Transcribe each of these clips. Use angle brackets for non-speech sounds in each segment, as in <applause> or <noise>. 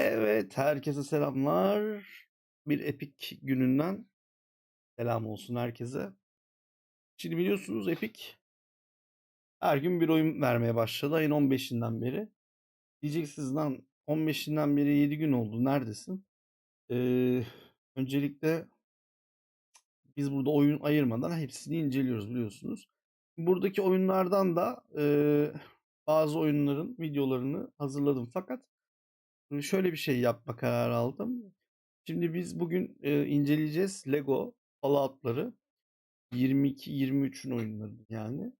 Evet, herkese selamlar. Bir Epic gününden selam olsun herkese. Şimdi biliyorsunuz Epic her gün bir oyun vermeye başladı ayın 15'inden beri. Diyeceksiniz lan 15'inden beri 7 gün oldu neredesin? Ee, öncelikle biz burada oyun ayırmadan hepsini inceliyoruz biliyorsunuz. Buradaki oyunlardan da e, bazı oyunların videolarını hazırladım fakat şöyle bir şey yapma kararı aldım. Şimdi biz bugün e, inceleyeceğiz Lego Fallout'ları. 22-23'ün oyunları yani.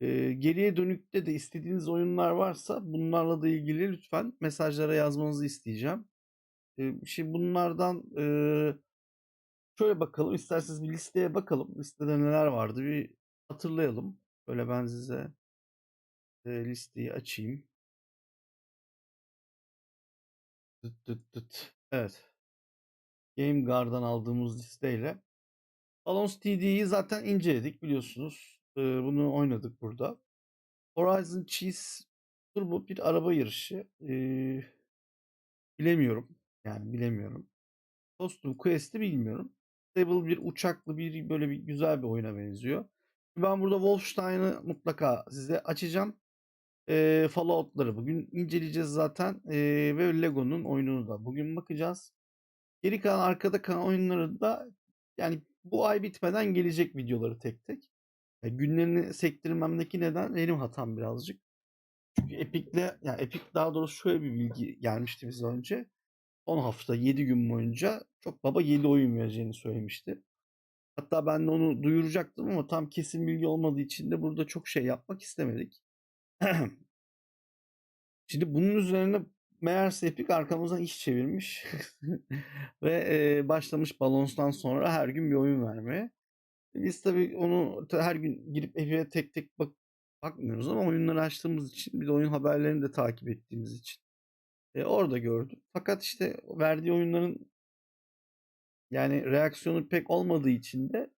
E, geriye dönükte de istediğiniz oyunlar varsa bunlarla da ilgili lütfen mesajlara yazmanızı isteyeceğim. E, şimdi bunlardan e, şöyle bakalım. isterseniz bir listeye bakalım. Listede neler vardı bir hatırlayalım. Böyle ben size e, listeyi açayım. Dıt dıt dıt. Evet. Game Guard'dan aldığımız listeyle Balance TD'yi zaten inceledik biliyorsunuz. Bunu oynadık burada. Horizon Cheese Turbo bir araba yarışı. Bilemiyorum. Yani bilemiyorum. Costume Quest'i bilmiyorum. Stable bir uçaklı bir böyle bir güzel bir oyuna benziyor. Ben burada Wolfenstein'ı mutlaka size açacağım. Ee, Fallout'ları bugün inceleyeceğiz zaten. Ee, ve Lego'nun oyununu da bugün bakacağız. Geri kalan arkada kalan oyunları da yani bu ay bitmeden gelecek videoları tek tek. Yani günlerini sektirmemdeki neden benim hatam birazcık. Çünkü Epic'le yani Epic daha doğrusu şöyle bir bilgi gelmişti bize önce. 10 hafta 7 gün boyunca çok baba 7 oyun vereceğini söylemişti. Hatta ben de onu duyuracaktım ama tam kesin bilgi olmadığı için de burada çok şey yapmak istemedik. Şimdi bunun üzerine meğerse Epic arkamızdan iş çevirmiş <laughs> ve e, başlamış Balons'tan sonra her gün bir oyun vermeye. Biz tabii onu her gün girip Epic'e tek tek bak bakmıyoruz ama oyunları açtığımız için bir de oyun haberlerini de takip ettiğimiz için e, orada gördüm. Fakat işte verdiği oyunların yani reaksiyonu pek olmadığı için de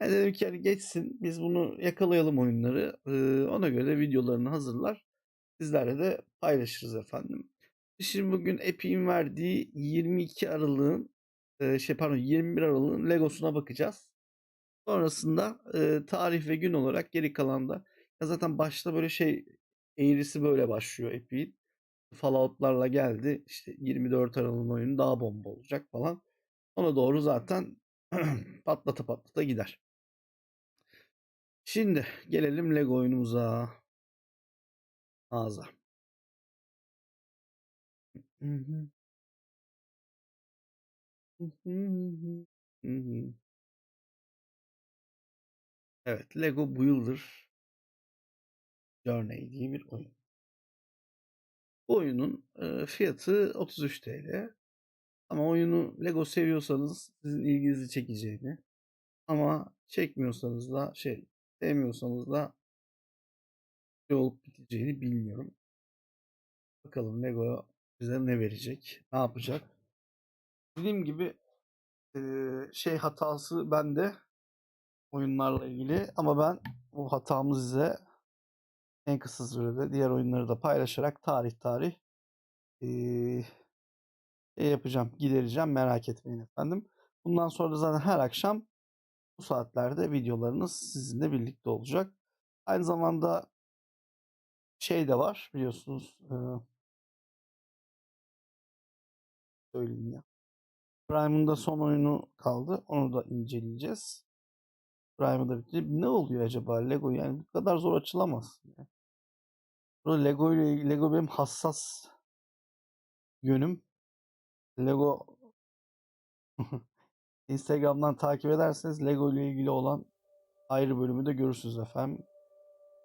yani dedim ki yani geçsin biz bunu yakalayalım oyunları. Ee, ona göre videolarını hazırlar. Sizlerle de paylaşırız efendim. Şimdi bugün Epic'in verdiği 22 Aralık'ın e, şey pardon 21 Aralık'ın Legosuna bakacağız. Sonrasında e, tarih ve gün olarak geri kalan da ya zaten başta böyle şey eğrisi böyle başlıyor Epic'in. Fallout'larla geldi. İşte 24 Aralık'ın oyunu daha bomba olacak falan. Ona doğru zaten <clears throat> patlata patlata gider. Şimdi gelelim Lego oyunumuza. Ağza. Evet, Lego bu yıldır Journey diye bir oyun. Bu oyunun e, fiyatı 33 TL. Ama oyunu Lego seviyorsanız sizin ilginizi çekeceğini ama çekmiyorsanız da şey sevmiyorsanız da ne olup biteceğini bilmiyorum. Bakalım Lego bize ne verecek, ne yapacak. Dediğim gibi şey hatası bende oyunlarla ilgili ama ben bu hatamı size en kısa sürede diğer oyunları da paylaşarak tarih tarih şey yapacağım, gidereceğim merak etmeyin efendim. Bundan sonra zaten her akşam bu saatlerde videolarınız sizinle birlikte olacak. Aynı zamanda şey de var biliyorsunuz. E, söyleyeyim ya. Prime'ın da son oyunu kaldı. Onu da inceleyeceğiz. Prime'ı da bitti. Ne oluyor acaba Lego? Yani bu kadar zor açılamaz. Yani. Lego Lego benim hassas yönüm. Lego <laughs> Instagram'dan takip ederseniz Lego ile ilgili olan ayrı bölümü de görürsünüz efendim.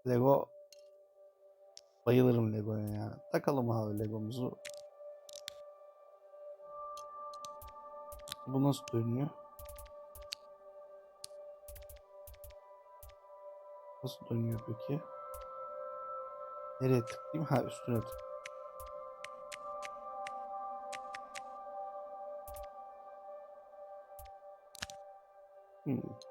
Lego bayılırım Lego'ya ya. Takalım abi Lego'muzu. Bu nasıl dönüyor? Nasıl dönüyor peki? Nereye tıklayayım? Ha üstüne tık. 嗯。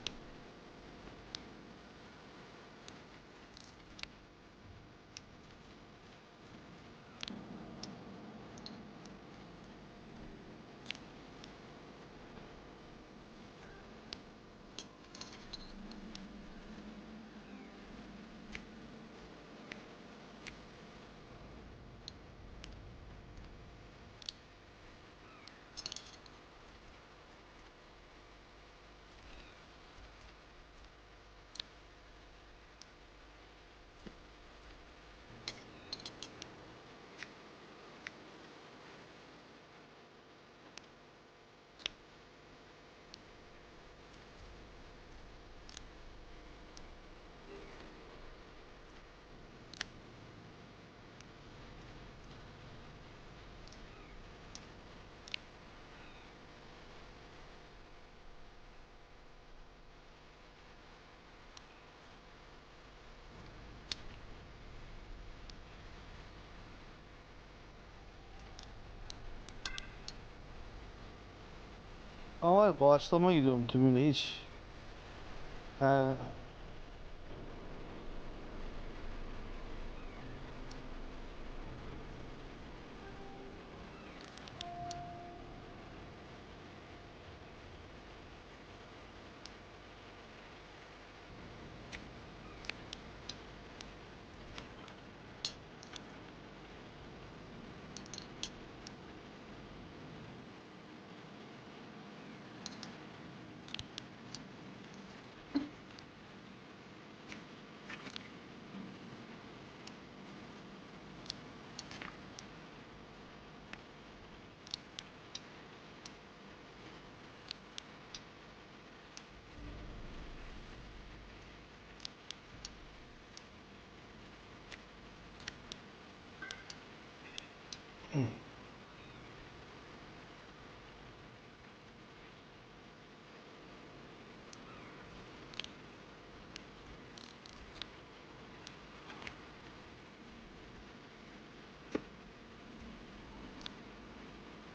Ama doğaçlama gidiyorum tümüyle hiç. He.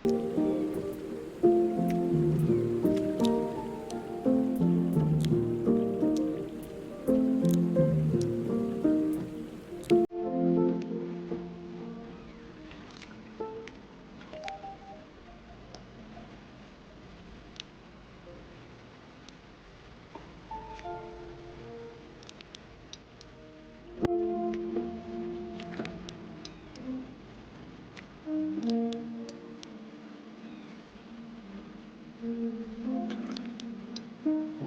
Bu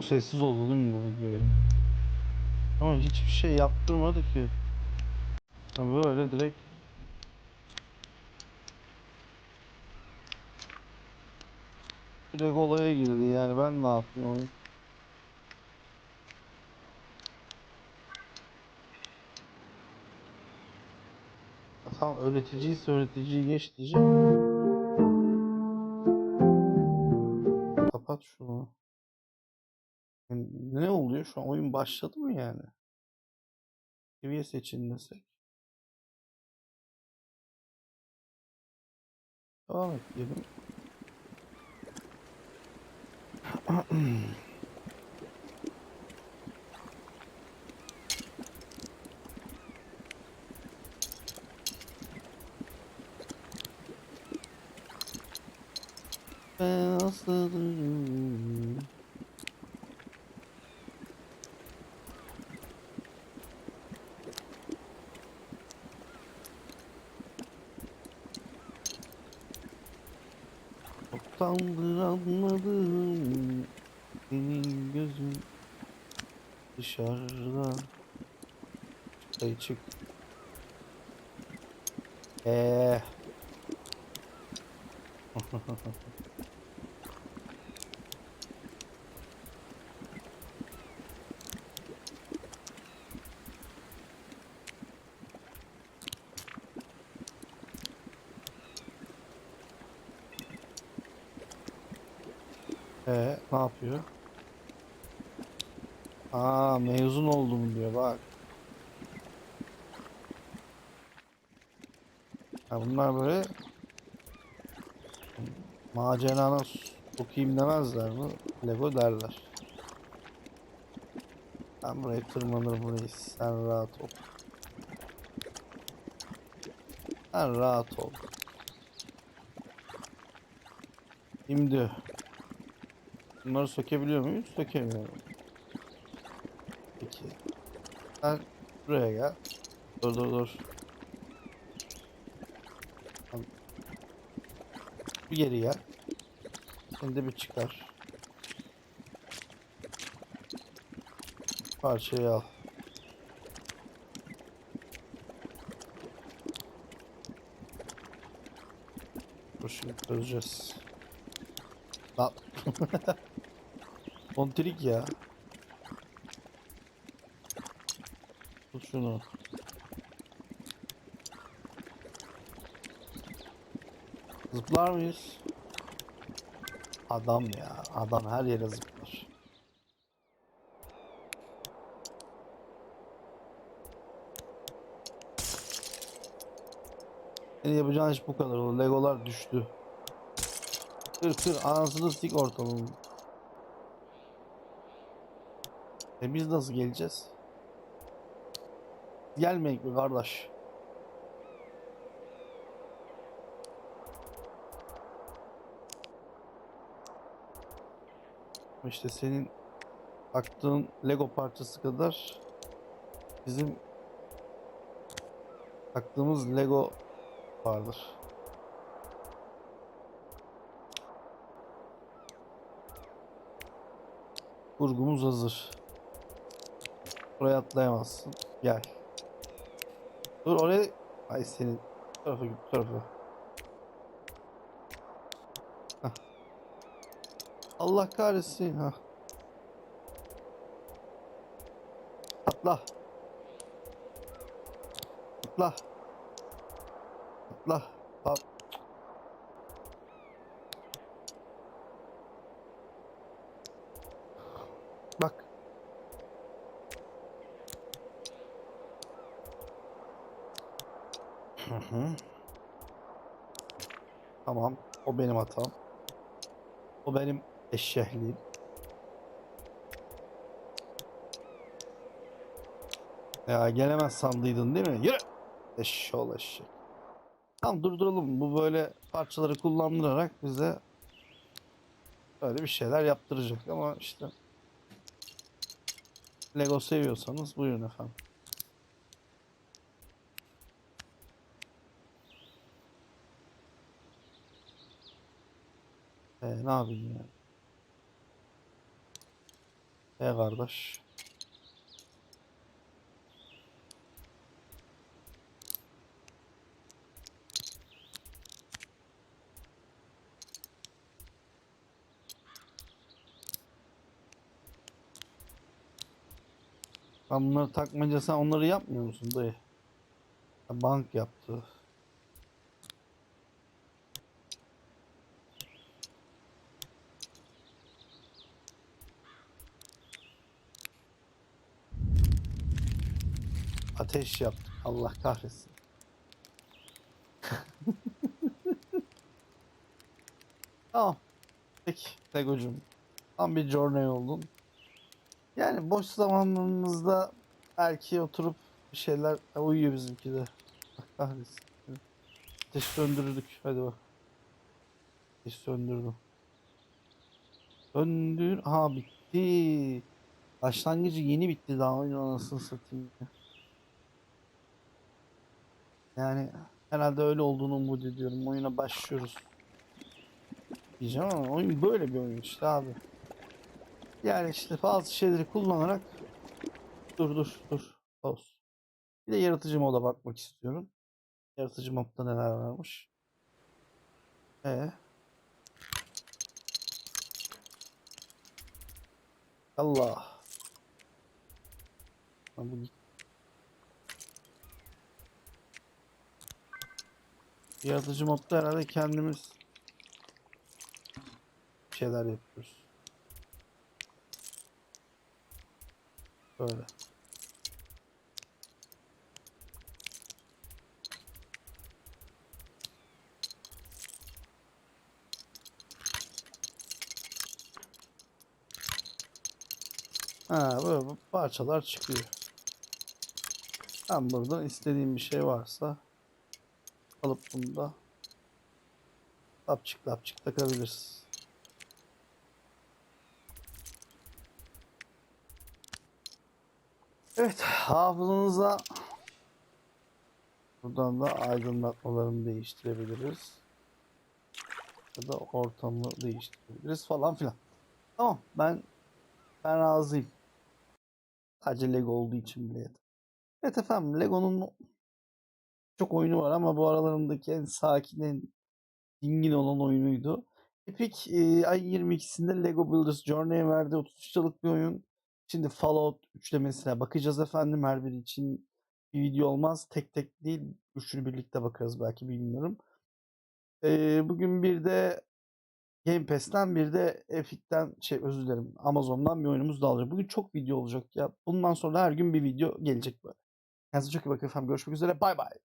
sessiz bu video? Ama hiçbir şey yaptırmadı ki. Ha Böyle direkt Direkt olaya girdi yani ben ne yapayım oyun? Ya Tamam öğreticiyse öğreticiyi geç diyeceğim. Kapat şunu. Yani ne oluyor şu an oyun başladı mı yani? Seviye seçin desek. Devam et diyelim. <clears throat> Ben aslanım. Çoktandır anladım. Senin gözün dışarıda. Dayı çık. Eee <laughs> Ee, ne yapıyor? Aa mezun oldum diyor bak. Ya bunlar böyle macerana sokayım demezler mi? Lego derler. Ben buraya tırmanırım burayı. Sen rahat ol. Sen rahat ol. Şimdi bunları sökebiliyor muyuz? Sökemiyorum. Peki. Sen buraya gel. Dur dur dur. Bir geri gel. Şimdi bir çıkar. Parçayı al. Dur şimdi çözeceğiz. Lan. <laughs> Kontrik ya. Tut şunu. Zıplar mıyız? Adam ya. Adam her yere zıplar. Senin yapacağın iş bu kadar oldu. Legolar düştü. Kır kır anasını sik ortalığın. E biz nasıl geleceğiz? Gelmeyek mi kardeş? İşte senin baktığın Lego parçası kadar bizim baktığımız Lego vardır. Kurgumuz hazır. Oraya atlayamazsın. Gel. Dur oraya. Ay senin. Bu tarafa git bu tarafa. Hah. Allah kahretsin. Ha. Atla. Atla. Atla. At. Bak. Hı hı. Tamam. O benim hatam. O benim eşekliğim. Ya gelemez sandıydın değil mi? Yürü. Eşşoğlu eşek. Tamam durduralım. Bu böyle parçaları kullandırarak bize böyle bir şeyler yaptıracak ama işte Lego seviyorsanız buyurun efendim. He ne yapayım ya. He kardeş. Lan bunları takmaca sen onları yapmıyor musun dayı? Bank yaptı. Ateş yaptık. Allah kahretsin. <laughs> tamam. Peki Tego'cum. Tam bir journey oldun. Yani boş zamanlarımızda belki oturup bir şeyler Ha, uyuyor bizimki de. Allah kahretsin. Ateş söndürdük. Hadi bak. Ateş söndürdüm. Söndür. Ha bitti. Başlangıcı yeni bitti daha oyun anasını satayım. Yani herhalde öyle olduğunu umut ediyorum. Oyuna başlıyoruz. Diyeceğim ama oyun böyle bir oyun işte abi. Yani işte bazı şeyleri kullanarak dur dur dur olsun. Bir de yaratıcı moda bakmak istiyorum. Yaratıcı modda neler varmış. E Allah. Bu Yaratıcı modda herhalde kendimiz şeyler yapıyoruz. Böyle. Ha böyle parçalar çıkıyor. Ben burada istediğim bir şey varsa alıp bunu da lapçık lapçık takabiliriz. Evet hafızanıza buradan da aydınlatmalarını değiştirebiliriz. Ya da ortamı değiştirebiliriz falan filan. Tamam ben ben razıyım. Sadece Lego olduğu için bile yeter. Evet efendim Lego'nun çok oyunu var ama bu aralarındaki en sakin, en dingin olan oyunuydu. Epic e, ay 22'sinde Lego Builders Journey'e verdi. 33 yıllık bir oyun. Şimdi Fallout üçlemesine bakacağız efendim. Her biri için bir video olmaz. Tek tek değil. Üçünü birlikte bakarız belki bilmiyorum. E, bugün bir de Game Pass'ten bir de Epic'ten şey özür dilerim Amazon'dan bir oyunumuz daha olacak. Bugün çok video olacak ya. Bundan sonra her gün bir video gelecek böyle. Kendinize çok iyi bakın efendim. Görüşmek üzere. Bay bay.